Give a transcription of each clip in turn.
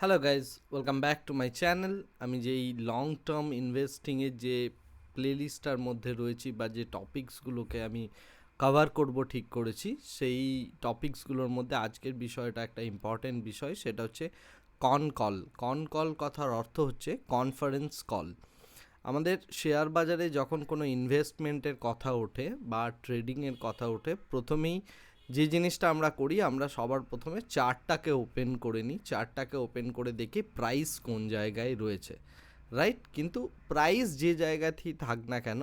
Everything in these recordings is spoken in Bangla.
Hello guys welcome back to my channel আমি যে এই লং টার্ম ইনভেস্টিংয়ের যে প্লেলিস্টটার মধ্যে রয়েছি বা যে টপিকসগুলোকে আমি কভার করব, ঠিক করেছি, সেই টপিকসগুলোর মধ্যে আজকের বিষয়টা একটা ইম্পর্টেন্ট বিষয়, সেটা হচ্ছে কন কল কন কল কথার অর্থ হচ্ছে কনফারেন্স কল আমাদের শেয়ার বাজারে যখন কোনো ইনভেস্টমেন্টের কথা ওঠে বা ট্রেডিংয়ের কথা ওঠে, প্রথমেই যে জিনিসটা আমরা করি, আমরা সবার প্রথমে চার্টটাকে ওপেন করে নিই। চার্টটাকে ওপেন করে দেখি প্রাইস কোন জায়গায় রয়েছে। রাইট কিন্তু প্রাইস যে জায়গাতেই থাক না কেন,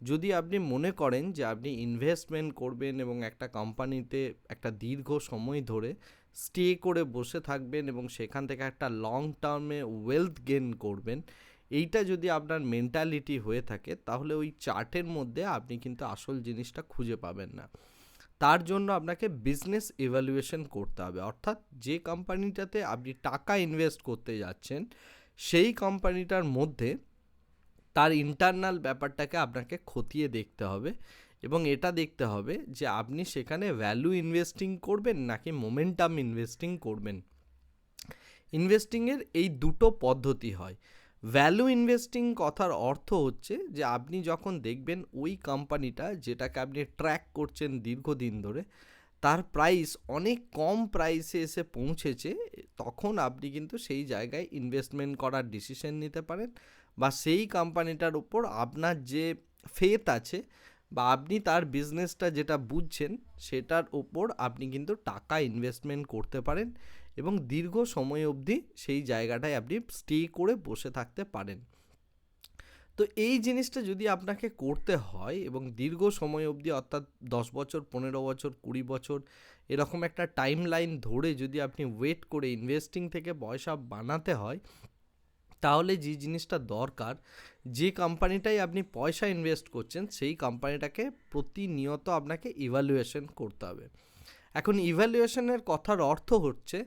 যদি আপনি মনে করেন যে আপনি ইনভেস্টমেন্ট করবেন এবং একটা কোম্পানিতে একটা দীর্ঘ সময় ধরে স্টে করে বসে থাকবেন এবং সেখান থেকে একটা লং টার্মে ওয়েলথ গেন করবেন, এইটা যদি আপনার মেন্টালিটি হয়ে থাকে, তাহলে ওই চার্টের মধ্যে আপনি কিন্তু আসল জিনিসটা খুঁজে পাবেন না। তার জন্য আপনাকে বিজনেস ইভ্যালুয়েশন করতে হবে। অর্থাৎ যে কোম্পানিটাতে আপনি টাকা ইনভেস্ট করতে যাচ্ছেন, সেই কোম্পানিটার মধ্যে তার ইন্টারনাল ব্যাপারটাকে আপনাকে খতিয়ে দেখতে হবে এবং এটা দেখতে হবে যে আপনি সেখানে ভ্যালু ইনভেস্টিং করবেন নাকি মোমেন্টাম ইনভেস্টিং করবেন। ইনভেস্টিংয়ের এই দুটো পদ্ধতি হয়। ভ্যালু ইনভেস্টিং কথার অর্থ হচ্ছে যে আপনি যখন দেখবেন ওই কোম্পানিটা যেটাকে আপনি ট্র্যাক করছেন দীর্ঘদিন ধরে, তার প্রাইস অনেক কম প্রাইসে এসে পৌঁছেছে, তখন আপনি কিন্তু সেই জায়গায় ইনভেস্টমেন্ট করার ডিসিশন নিতে পারেন বা সেই কোম্পানিটার উপর আপনার যে ফেথ আছে বা আপনি তার বিজনেসটা যেটা বুঝছেন, সেটার ওপর আপনি কিন্তু টাকা ইনভেস্টমেন্ট করতে পারেন। এবং দীর্ঘ সময় অবধি সেই জায়গাটায় আপনি স্টে করে বসে থাকতে পারেন। তো এই জিনিসটা যদি আপনাকে করতে হয় এবং দীর্ঘ সময় অবধি অর্থাৎ দশ বছর, পনেরো বছর, কুড়ি বছর এরকম একটা টাইম লাইন ধরে যদি আপনি ওয়েট করে ইনভেস্টিং থেকে পয়সা বানাতে হয়, তাহলে যে জিনিসটা দরকার, যে কোম্পানিটাই আপনি পয়সা ইনভেস্ট করছেন, সেই কোম্পানিটাকে প্রতিনিয়ত আপনাকে ইভ্যালুয়েশন করতে হবে। এখন ইভ্যালুয়েশনের কথার অর্থ হচ্ছে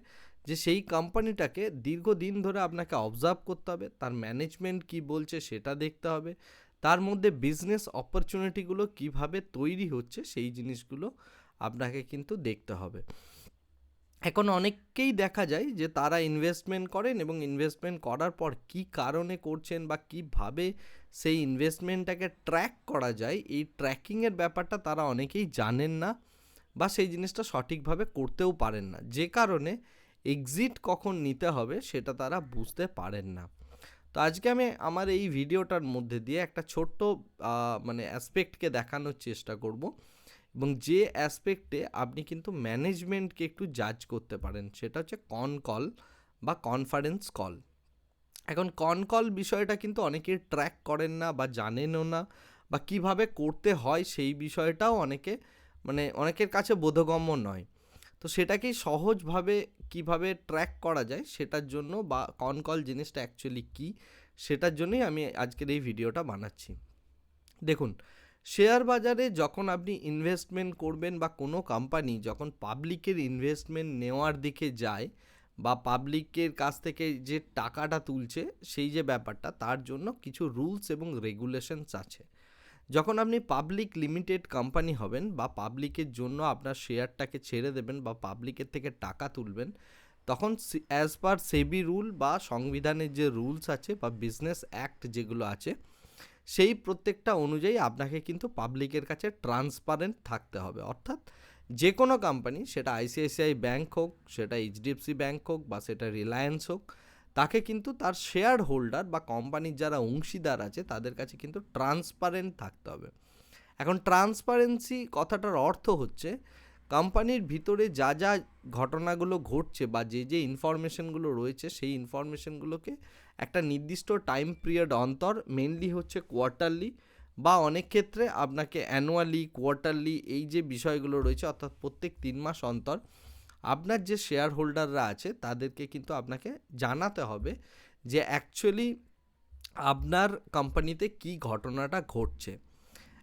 যে সেই কোম্পানিটাকে দীর্ঘদিন ধরে আপনাকে অবজার্ভ করতে হবে, তার ম্যানেজমেন্ট কি বলছে সেটা দেখতে হবে, তার মধ্যে বিজনেস অপরচুনিটিগুলো কীভাবে তৈরি হচ্ছে সেই জিনিসগুলো আপনাকে কিন্তু দেখতে হবে। এখন অনেককেই দেখা যায় যে তারা ইনভেস্টমেন্ট করেন এবং ইনভেস্টমেন্ট করার পর কি কারণে করছেন বা কীভাবে সেই ইনভেস্টমেন্টটাকে ট্র্যাক করা যায়, এই ট্র্যাকিংয়ের ব্যাপারটা তারা অনেকেই জানেন না বা সেই জিনিসটা সঠিকভাবে করতেও পারেন না। যে কারণে এক্সিট কখন নিতে হবে সেটা তারা বুঝতে পারেন না। তো আজকে আমি আমার এই ভিডিওটার মধ্যে দিয়ে একটা ছোট্ট মানে অ্যাসপেক্টকে দেখানোর চেষ্টা করব এবং যে অ্যাসপেক্টে আপনি কিন্তু ম্যানেজমেন্টকে একটু জাজ করতে পারেন সেটা হচ্ছে কন কল বা কনফারেন্স কল এখন কন কল বিষয়টা কিন্তু অনেকে ট্র্যাক করেন না বা জানেনও না বা কীভাবে করতে হয় সেই বিষয়টাও অনেকে মানে অনেকের কাছে বোধগম্য নয়। তো সেটাকেই সহজভাবে কীভাবে ট্র্যাক করা যায় সেটার জন্য বা কনকল জিনিসটা অ্যাকচুয়ালি কী, সেটার জন্যই আমি আজকের এই ভিডিওটা বানাচ্ছি। দেখুন শেয়ার বাজারে যখন আপনি ইনভেস্টমেন্ট করবেন বা কোনো কোম্পানি যখন পাবলিকের ইনভেস্টমেন্ট নেওয়ার দিকে যায় বা পাবলিকের কাছ থেকে যে টাকাটা তুলছে, সেই যে ব্যাপারটা, তার জন্য কিছু রুলস এবং রেগুলেশনস আছে। যখন আপনি পাবলিক লিমিটেড কোম্পানি হবেন বা পাবলিকের জন্য আপনার শেয়ারটাকে ছেড়ে দেবেন বা পাবলিকের থেকে টাকা তুলবেন, তখন অ্যাজ পার সেবি রুল বা সংবিধানের যে রুলস আছে বা বিজনেস অ্যাক্ট যেগুলো আছে, সেই প্রত্যেকটা অনুযায়ী আপনাকে কিন্তু পাবলিকের কাছে ট্রান্সপারেন্ট থাকতে হবে। অর্থাৎ যে কোনো কোম্পানি সেটা আইসিআইসিআই ব্যাঙ্ক হোক, সেটা এইচডিএফসি ব্যাঙ্ক হোক বা সেটা রিলায়েন্স হোক তাকে কিন্তু তার শেয়ার হোল্ডার বা কোম্পানির যারা অংশীদার আছে, তাদের কাছে কিন্তু ট্রান্সপারেন্ট থাকতে হবে। এখন ট্রান্সপারেন্সি কথাটার অর্থ হচ্ছে কোম্পানির ভিতরে যা যা ঘটনাগুলো ঘটছে বা যে যে ইনফরমেশনগুলো রয়েছে, সেই ইনফরমেশনগুলোকে একটা নির্দিষ্ট টাইম পিরিয়ড অন্তর মেনলি হচ্ছে কোয়ার্টারলি বা অনেক ক্ষেত্রে আপনাকে অ্যানুয়ালি কোয়ার্টারলি এই যে বিষয়গুলো রয়েছে, অর্থাৎ প্রত্যেক তিন মাস অন্তর আপনার যে শেয়ার হোল্ডাররা আছে, তাদেরকে কিন্তু আপনাকে জানাতে হবে যে অ্যাকচুয়ালি আপনার কোম্পানিতে কি ঘটনাটা ঘটছে।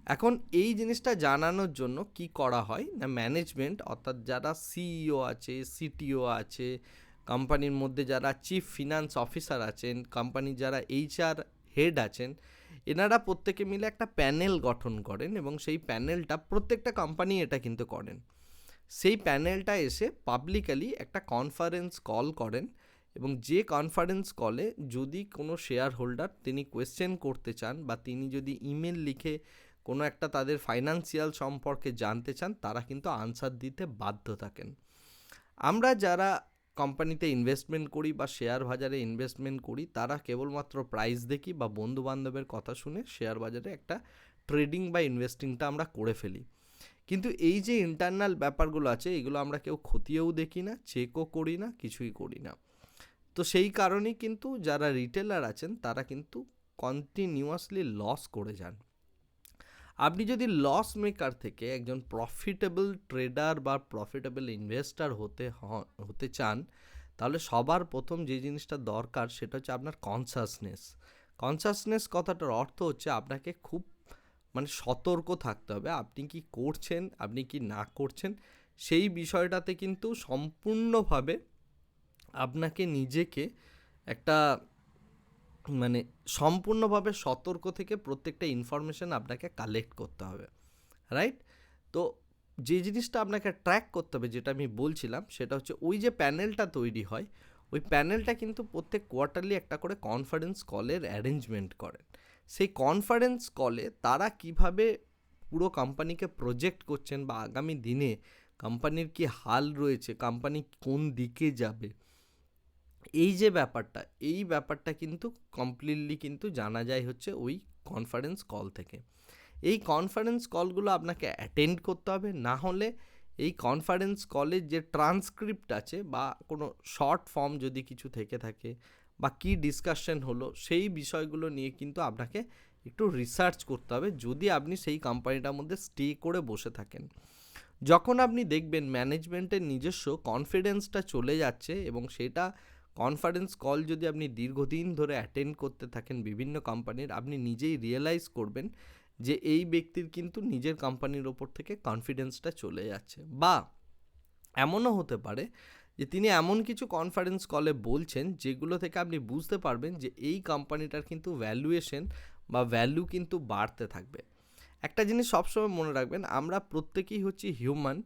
এখন এই জিনিসটা জানানোর জন্য কি করা হয়? না ম্যানেজমেন্ট অর্থাৎ যারা সিইও আছে সিটিও আছে কোম্পানির মধ্যে যারা চিফ ফিনান্স অফিসার আছেন কোম্পানির যারা এইচআর হেড আছেন, এনারা প্রত্যেকে মিলে একটা প্যানেল গঠন করেন এবং সেই প্যানেলটা প্রত্যেকটা কোম্পানি এটা কিন্তু করেন। সেই প্যানেলটা এসে পাবলিকালি একটা কনফারেন্স কল করেন এবং যে কনফারেন্স কলে যদি কোনো শেয়ার হোল্ডার তিনি কোয়েশ্চেন করতে চান বা তিনি যদি ইমেল লিখে কোনো একটা তাদের ফাইন্যান্সিয়াল সম্পর্কে জানতে চান, তারা কিন্তু আনসার দিতে বাধ্য থাকেন। আমরা যারা কোম্পানিতে ইনভেস্টমেন্ট করি বা শেয়ার বাজারে ইনভেস্টমেন্ট করি, তারা কেবলমাত্র প্রাইস দেখি বা বন্ধু বান্ধবের কথা শুনে শেয়ার বাজারে একটা ট্রেডিং বা ইনভেস্টিংটা আমরা করে ফেলি। কিন্তু এই যে ইন্টারনাল ব্যাপারগুলো আছে, এগুলো আমরা কেউ খতিয়েও দেখি না চেকও করি না, কিছুই করি না। তো সেই কারণেই কিন্তু যারা রিটেলার আছেন, তারা কিন্তু কন্টিনিউয়াসলি লস করে যান। আপনি যদি লস মেকার থেকে একজন প্রফিটেবল ট্রেডার বা প্রফিটেবল ইনভেস্টার হতে হতে চান, তাহলে সবার প্রথম যে জিনিসটা দরকার, সেটা হচ্ছে আপনার কনসাসনেস কনসাসনেস কথাটার অর্থ হচ্ছে আপনাকে খুব মানে সতর্ক থাকতে হবে। আপনি কি করছেন, আপনি কি না করছেন, সেই বিষয়টাতে কিন্তু সম্পূর্ণভাবে আপনাকে নিজেকে একটা মানে সম্পূর্ণভাবে সতর্ক থেকে প্রত্যেকটা ইনফরমেশন আপনাকে কালেক্ট করতে হবে। রাইট তো যে জিনিসটা আপনাকে ট্র্যাক করতে হবে, যেটা আমি বলছিলাম, সেটা হচ্ছে ওই যে প্যানেলটা তৈরি হয়, ওই প্যানেলটা কিন্তু প্রত্যেক কোয়ার্টারলি একটা করে কনফারেন্স কলের অ্যারেঞ্জমেন্ট করেন। সেই কনফারেন্স কলে তারা কীভাবে পুরো কোম্পানিকে প্রজেক্ট করছেন বা আগামী দিনে কোম্পানির কি হাল রয়েছে কোম্পানি কোন দিকে যাবে, এই যে ব্যাপারটা, এই ব্যাপারটা কিন্তু কমপ্লিটলি কিন্তু জানা যায় হচ্ছে ওই কনফারেন্স কল থেকে। এই কনফারেন্স কলগুলো আপনাকে অ্যাটেন্ড করতে হবে, না হলে এই কনফারেন্স কলের যে ট্রান্সক্রিপ্ট আছে বা কোনো শর্ট ফর্ম যদি কিছু থেকে থাকে বা কী ডিসকাশন হলো, সেই বিষয়গুলো নিয়ে কিন্তু আপনাকে একটু রিসার্চ করতে হবে। যদি আপনি সেই কোম্পানিটার মধ্যে স্টে করে বসে থাকেন, যখন আপনি দেখবেন ম্যানেজমেন্টের নিজস্ব কনফিডেন্সটা চলে যাচ্ছে এবং সেটা কনফারেন্স কল যদি আপনি দীর্ঘদিন ধরে অ্যাটেন্ড করতে থাকেন বিভিন্ন কোম্পানির আপনি নিজেই রিয়েলাইজ করবেন যে এই ব্যক্তির কিন্তু নিজের কোম্পানির ওপর থেকে কনফিডেন্সটা চলে যাচ্ছে। বা এমনও হতে পারে যে তিনি এমন কিছু কনফারেন্স কলে বলছেন যেগুলো থেকে আপনি বুঝতে পারবেন যে এই কোম্পানিটার কিন্তু ভ্যালুয়েশন বা ভ্যালু কিন্তু বাড়তে থাকবে। একটা জিনিস সবসময় মনে রাখবেন, আমরা প্রত্যেকেই হচ্ছি হিউম্যান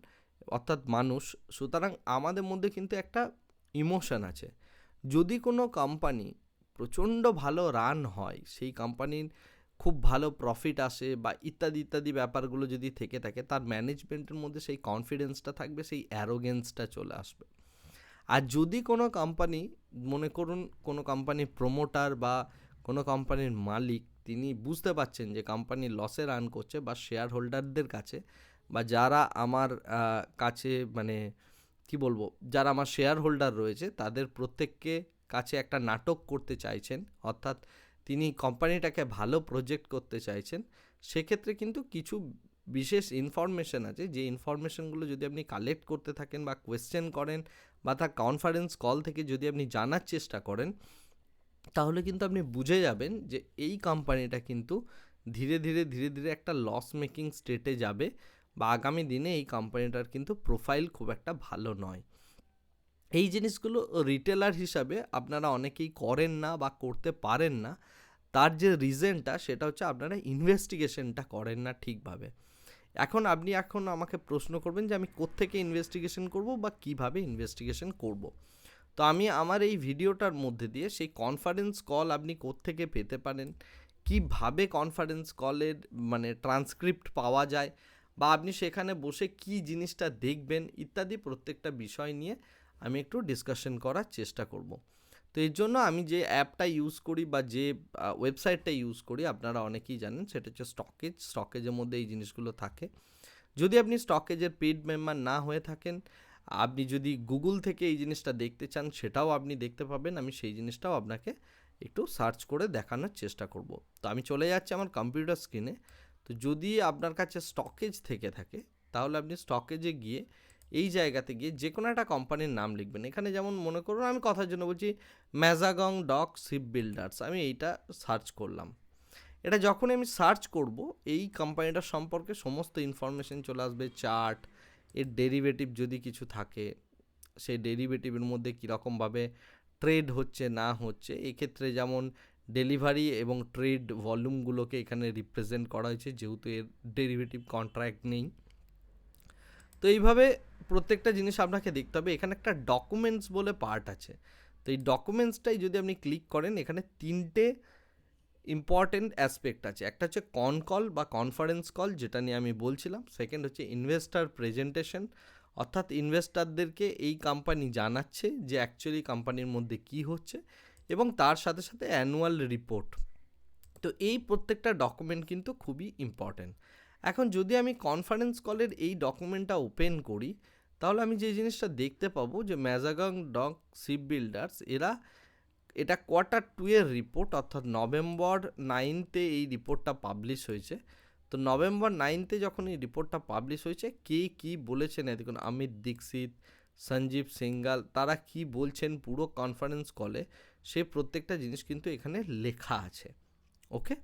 অর্থাৎ মানুষ, সুতরাং আমাদের মধ্যে কিন্তু একটা ইমোশন আছে। যদি কোনো কোম্পানি প্রচণ্ড ভালো রান হয়, সেই কোম্পানির খুব ভালো প্রফিট আসে বা ইত্যাদি ইত্যাদি ব্যাপারগুলো যদি থেকে থাকে, তার ম্যানেজমেন্টের মধ্যে সেই কনফিডেন্সটা থাকবে, সেই অ্যারোগেন্সটা চলে আসবে। আর যদি কোনো কোম্পানি মনে করুন কোনো কোম্পানির প্রমোটার বা কোনো কোম্পানির মালিক, তিনি বুঝতে পারছেন যে কোম্পানি লসে রান করছে বা শেয়ার হোল্ডারদের কাছে বা যারা আমার কাছে মানে কি বলব, যারা আমার শেয়ার হোল্ডার রয়েছে, তাদের প্রত্যেককে কাছে একটা নাটক করতে চাইছেন, অর্থাৎ তিনি কোম্পানিটাকে ভালো প্রজেক্ট করতে চাইছেন, সেক্ষেত্রে কিন্তু কিছু বিশেষ ইনফরমেশন আছে, যে ইনফরমেশনগুলো যদি আপনি কালেক্ট করতে থাকেন বা কোয়েশ্চেন করেন বা তার কনফারেন্স কল থেকে যদি আপনি জানার চেষ্টা করেন, তাহলে কিন্তু আপনি বুঝে যাবেন যে এই কোম্পানিটা কিন্তু ধীরে ধীরে ধীরে ধীরে একটা লস মেকিং স্টেটে যাবে বা আগামী দিনে এই কোম্পানিটার কিন্তু প্রোফাইল খুব একটা ভালো নয়। এই জিনিসগুলো রিটেলার হিসাবে আপনারা অনেকেই করেন না বা করতে পারেন না, তার যে রিজনটা সেটা হচ্ছে আপনারা ইনভেস্টিগেশনটা করেন না ঠিকভাবে। এখন আপনি এখন আমাকে প্রশ্ন করবেন যে আমি কোত্থেকে ইনভেস্টিগেশন করব বা কীভাবে ইনভেস্টিগেশন করব। তো আমি আমার এই ভিডিওটার মধ্যে দিয়ে সেই কনফারেন্স কল আপনি কোত্থেকে পেতে পারেন, কীভাবে কনফারেন্স কলের মানে ট্রান্সক্রিপ্ট পাওয়া যায় বা আপনি সেখানে বসে কি জিনিসটা দেখবেন ইত্যাদি প্রত্যেকটা বিষয় নিয়ে আমি একটু ডিসকাশন করার চেষ্টা করব। তো এর জন্য আমি যে অ্যাপটা ইউজ করি বা যে ওয়েবসাইটটা ইউজ করি, আপনারা অনেকেই জানেন, সেটা হচ্ছে স্টকেজ স্টকেজের মধ্যে এই জিনিসগুলো থাকে। যদি আপনি স্টকেজের পেড মেম্বার না হয়ে থাকেন, আপনি যদি গুগল থেকে এই জিনিসটা দেখতে চান, সেটাও আপনি দেখতে পাবেন, আমি সেই জিনিসটাও আপনাকে একটু সার্চ করে দেখানোর চেষ্টা করব। তো আমি চলে যাচ্ছি আমার কম্পিউটার স্ক্রিনে তো যদি আপনার কাছে স্টকেজ থেকে থাকে, তাহলে আপনি স্টকেজে গিয়ে এই জায়গাতে গিয়ে যে কোনো একটা কোম্পানির নাম লিখবেন। এখানে যেমন মনে করুন, আমি কথার জন্য বলছি ম্যাজাগং ডক শিপ বিল্ডার্স আমি এইটা সার্চ করলাম। এটা যখন আমি সার্চ করব, এই কোম্পানিটার সম্পর্কে সমস্ত ইনফরমেশন চলে আসবে চার্ট এর ডেরিভেটিভ যদি কিছু থাকে, সেই ডেরিভেটিভের মধ্যে কীরকমভাবে ট্রেড হচ্ছে, না হচ্ছে, এক্ষেত্রে যেমন ডেলিভারি এবং ট্রেড ভলিউমগুলোকে এখানে রিপ্রেজেন্ট করা হয়েছে, যেহেতু এর ডেরিভেটিভ কন্ট্রাক্ট নেই। তো এইভাবে প্রত্যেকটা জিনিস আপনাকে দেখতে হবে। এখানে একটা ডকুমেন্টস বলে পার্ট আছে। তো এই ডকুমেন্টসটাই যদি আপনি ক্লিক করেন, এখানে তিনটে ইম্পর্টেন্ট অ্যাসপেক্ট আছে। একটা হচ্ছে কন কল বা কনফারেন্স কল যেটা নিয়ে আমি বলছিলাম। সেকেন্ড হচ্ছে ইনভেস্টার প্রেজেন্টেশন অর্থাৎ ইনভেস্টারদেরকে এই কোম্পানি জানাচ্ছে যে অ্যাকচুয়ালি কোম্পানির মধ্যে কি হচ্ছে এবং তার সাথে সাথে অ্যানুয়াল রিপোর্ট তো এই প্রত্যেকটা ডকুমেন্ট কিন্তু খুবই ইম্পর্ট্যান্ট এখন যদি আমি কনফারেন্স কলের এই ডকুমেন্টটা ওপেন করি, তাহলে আমি যে জিনিসটা দেখতে পাবো যে ম্যাজাগং ডক শিপ বিল্ডার্স এরা এটা কোয়ার্টার টু এর রিপোর্ট অর্থাৎ নভেম্বর নাইনতে এই রিপোর্টটা পাবলিশ হয়েছে। তো নভেম্বর নাইনতে যখন এই রিপোর্টটা পাবলিশ হয়েছে, কে কি বলেছেন? দেখুন অমিত দীক্ষিত সঞ্জীব সিঙ্গাল তারা কি বলছেন পুরো কনফারেন্স কলে সে প্রত্যেকটা জিনিস কিন্তু এখানে লেখা আছে। ওকে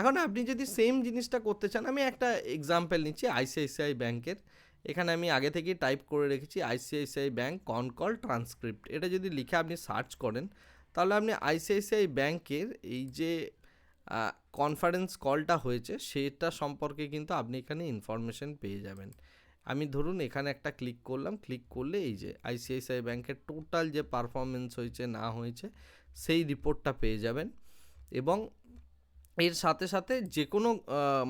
এখন আপনি যদি সেম জিনিসটা করতে চান, আমি একটা এক্সাম্পল নিচ্ছি আইসিআইসিআই ব্যাংকের। এখানে আমি আগে থেকেই টাইপ করে রেখেছি আইসিআইসিআই ব্যাংক কনকল ট্রান্সক্রিপ্ট এটা যদি লিখে আপনি সার্চ করেন, তাহলে আপনি আইসিআইসিআই ব্যাংকের এই যে কনফারেন্স কলটা হয়েছে, সেটা সম্পর্কে কিন্তু আপনি এখানে ইনফরমেশন পেয়ে যাবেন। আমি ধরুন এখানে একটা ক্লিক করলাম ক্লিক করলে এই যে আইসিআইসিআই ব্যাংকের টোটাল যে পারফরমেন্স হয়েছে, না হয়েছে, সেই রিপোর্টটা পেয়ে যাবেন। এবং এর সাথে সাথে যে কোনো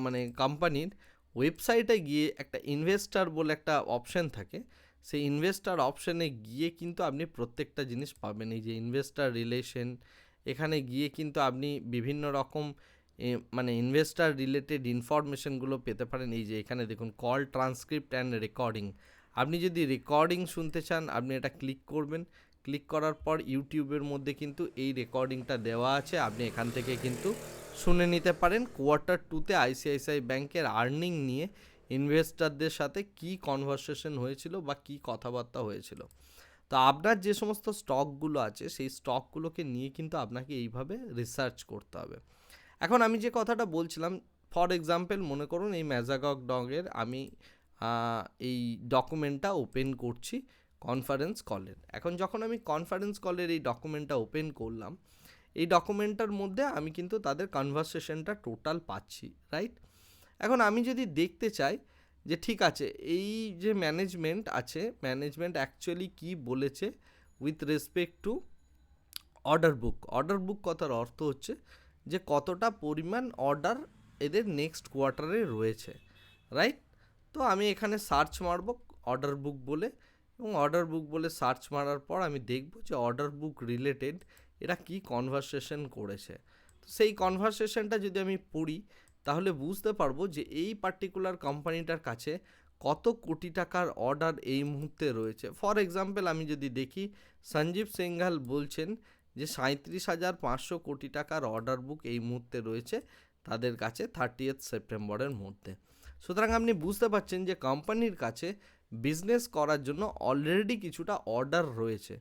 মানে কোম্পানির ওয়েবসাইটে গিয়ে একটা ইনভেস্টার বলে একটা অপশন থাকে। সেই ইনভেস্টার অপশানে গিয়ে কিন্তু আপনি প্রত্যেকটা জিনিস পাবেন। এই যে ইনভেস্টার রিলেশন, এখানে গিয়ে কিন্তু আপনি বিভিন্ন রকম মানে ইনভেস্টার রিলেটেড ইনফরমেশনগুলো পেতে পারেন। এই যে এখানে দেখুন, কল ট্রান্সক্রিপ্ট অ্যান্ড রেকর্ডিং। আপনি যদি রেকর্ডিং শুনতে চান, আপনি এটা ক্লিক করবেন। ক্লিক করার পর ইউটিউবের মধ্যে কিন্তু এই রেকর্ডিংটা দেওয়া আছে। আপনি এখান থেকে কিন্তু শুনে নিতে পারেন কোয়ার্টার টুতে আইসিআইসিআই ব্যাংকের আর্নিং নিয়ে ইনভেস্টারদের সাথে কি কনভারসেশন হয়েছিল বা কি কথাবার্তা হয়েছিল। তো আপনার যে সমস্ত স্টকগুলো আছে, সেই স্টকগুলোকে নিয়ে কিন্তু আপনাকে এইভাবে রিসার্চ করতে হবে। এখন আমি যে কথাটা বলছিলাম ফর এক্সাম্পল মনে করুন এই ম্যাজাগক ডগের আমি এই ডকুমেন্টটা ওপেন করছি কনফারেন্স কলের এখন যখন আমি কনফারেন্স কলের এই ডকুমেন্টটা ওপেন করলাম এই ডকুমেন্টটার মধ্যে আমি কিন্তু তাদের কনভারসেশনটা টোটাল পাচ্ছি রাইট এখন আমি যদি দেখতে চাই যে ঠিক আছে, এই যে ম্যানেজমেন্ট আছে ম্যানেজমেন্ট অ্যাকচুয়ালি কি বলেছে with respect to order book order book কথার অর্থ হচ্ছে যে কতটা পরিমাণ অর্ডার এদের নেক্সট কোয়ার্টারে রয়েছে রাইট তো আমি এখানে সার্চ মারব অর্ডার বুক বলে এবং অর্ডার বুক বলে সার্চ মারার পর আমি দেখব যে অর্ডার বুক রিলেটেড এরা কি কনভারসেশন করেছে? তো সেই কনভারসেশনটা যদি আমি পড়ি, তাহলে বুঝতে পারব যে এই পার্টিকুলার কোম্পানিটার কাছে কত কোটি টাকার অর্ডার এই মুহূর্তে রয়েছে। ফর এক্সাম্পল আমি যদি দেখি, সঞ্জীব সিংঘাল বলছেন যে সাঁত্রিশ হাজার পাঁচশো কোটি টাকার অর্ডার বুক এই মুহূর্তে রয়েছে তাদের কাছে থার্টিয়েথ সেপ্টেম্বরের মধ্যে। সুতরাং আপনি বুঝতে পারছেন যে কোম্পানির কাছে বিজনেস করার জন্য অলরেডি কিছুটা অর্ডার রয়েছে।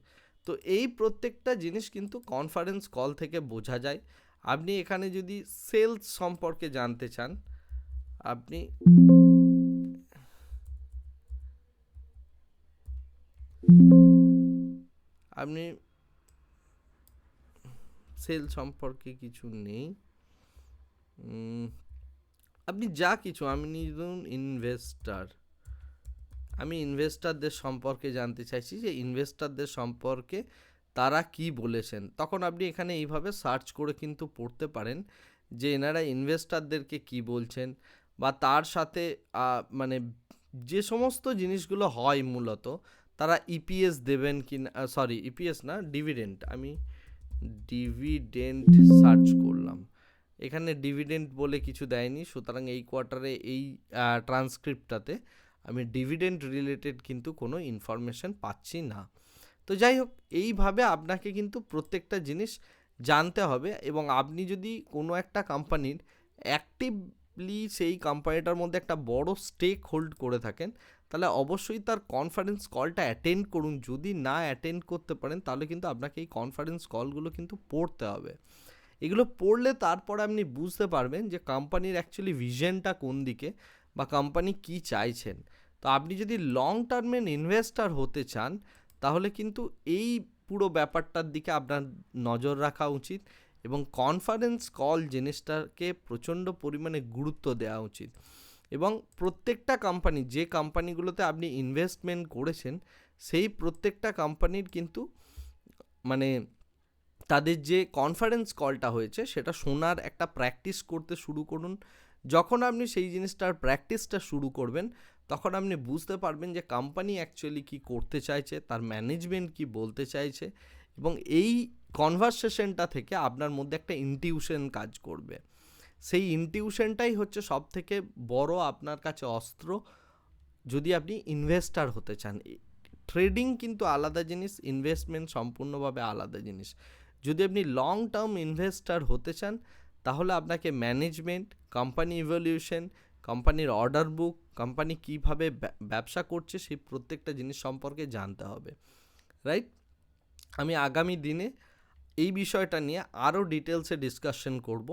তো এই প্রত্যেকটা জিনিস কিন্তু কনফারেন্স কল থেকে বোঝা যায়। আপনি এখানে যদি সেলস সম্পর্কে জানতে চান, আপনি আপনি সেল সম্পর্কে কিছু নেই। আপনি যা কিছু, আমি ধরুন ইনভেস্টার আমি ইনভেস্টারদের সম্পর্কে জানতে চাইছি যে ইনভেস্টারদের সম্পর্কে তারা কি বলেছেন। তখন আপনি এখানে এইভাবে সার্চ করে কিন্তু পড়তে পারেন যে এনারা ইনভেস্টারদেরকে কি বলছেন বা তার সাথে মানে যে সমস্ত জিনিসগুলো হয় মূলত, তারা ইপিএস দেবেন কি না সরি ইপিএস না ডিভিডেন্ট আমি ডিভিডেন্ট সার্চ করলাম। এখানে ডিভিডেন্ট বলে কিছু দেয়নি, সুতরাং এই কোয়ার্টারে এই ট্রান্সক্রিপ্টটাতে আমি ডিভিডেন্ড রিলেটেড কিন্তু কোনো ইনফরমেশন পাচ্ছি না। তো যাই হোক এইভাবে আপনাকে কিন্তু প্রত্যেকটা জিনিস জানতে হবে এবং আপনি যদি কোনো একটা কোম্পানির অ্যাক্টিভলি সেই কোম্পানিটার মধ্যে একটা বড় স্টেক হোল্ড করে থাকেন, তাহলে অবশ্যই তার কনফারেন্স কলটা অ্যাটেন্ড করুন। যদি না অ্যাটেন্ড করতে পারেন, তাহলে কিন্তু আপনাকে এই কনফারেন্স কলগুলো কিন্তু পড়তে হবে। এগুলো পড়লে তারপরে আপনি বুঝতে পারবেন যে কোম্পানির অ্যাকচুয়ালি ভিশনটা কোন দিকে। বা কোম্পানি কি চাইছেন? তো আপনি যদি লং টার্মের ইনভেস্টার হতে চান, তাহলে কিন্তু এই পুরো ব্যাপারটার দিকে আপনার নজর রাখা উচিত এবং কনফারেন্স কল জিনিসটাকে প্রচণ্ড পরিমাণে গুরুত্ব দেওয়া উচিত। এবং প্রত্যেকটা কোম্পানি যে কোম্পানিগুলোতে আপনি ইনভেস্টমেন্ট করেছেন, সেই প্রত্যেকটা কোম্পানির কিন্তু মানে তাদের যে কনফারেন্স কলটা হয়েছে, সেটা শোনার একটা প্র্যাকটিস করতে শুরু করুন। যখন আপনি সেই জিনিসটার প্র্যাকটিসটা শুরু করবেন, তখন আপনি বুঝতে পারবেন যে কোম্পানি অ্যাকচুয়ালি কি করতে চাইছে, তার ম্যানেজমেন্ট কি বলতে চাইছে এবং এই কনভারসেশনটা থেকে আপনার মধ্যে একটা ইনটিউশন কাজ করবে। সেই ইনটিউশনটাই হচ্ছে সব থেকে বড় আপনার কাছে অস্ত্র। যদি আপনি ইনভেস্টার হতে চান ট্রেডিং কিন্তু আলাদা জিনিস ইনভেস্টমেন্ট সম্পূর্ণভাবে আলাদা জিনিস। যদি আপনি লং টার্ম ইনভেস্টার হতে চান তাহলে আপনাকে ম্যানেজমেন্ট কোম্পানি ইভলিউশন কোম্পানির অর্ডার বুক কোম্পানি কীভাবে ব্যবসা করছে সেই প্রত্যেকটা জিনিস সম্পর্কে জানতে হবে রাইট আমি আগামী দিনে এই বিষয়টা নিয়ে আরও ডিটেলসে ডিসকাশন করব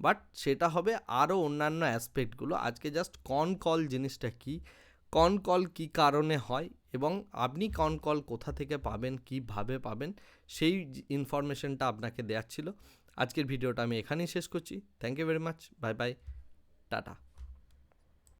বাট সেটা হবে আরও অন্যান্য অ্যাসপেক্টগুলো আজকে জাস্ট কন কল জিনিসটা কী? কন কল কী কারণে হয় এবং আপনি কন কল কোথা থেকে পাবেন, কীভাবে পাবেন, সেই ইনফরমেশনটা আপনাকে দেওয়ার ছিল। আজকের ভিডিওটা আমি এখানেই শেষ করছি। Thank you very much bye bye tata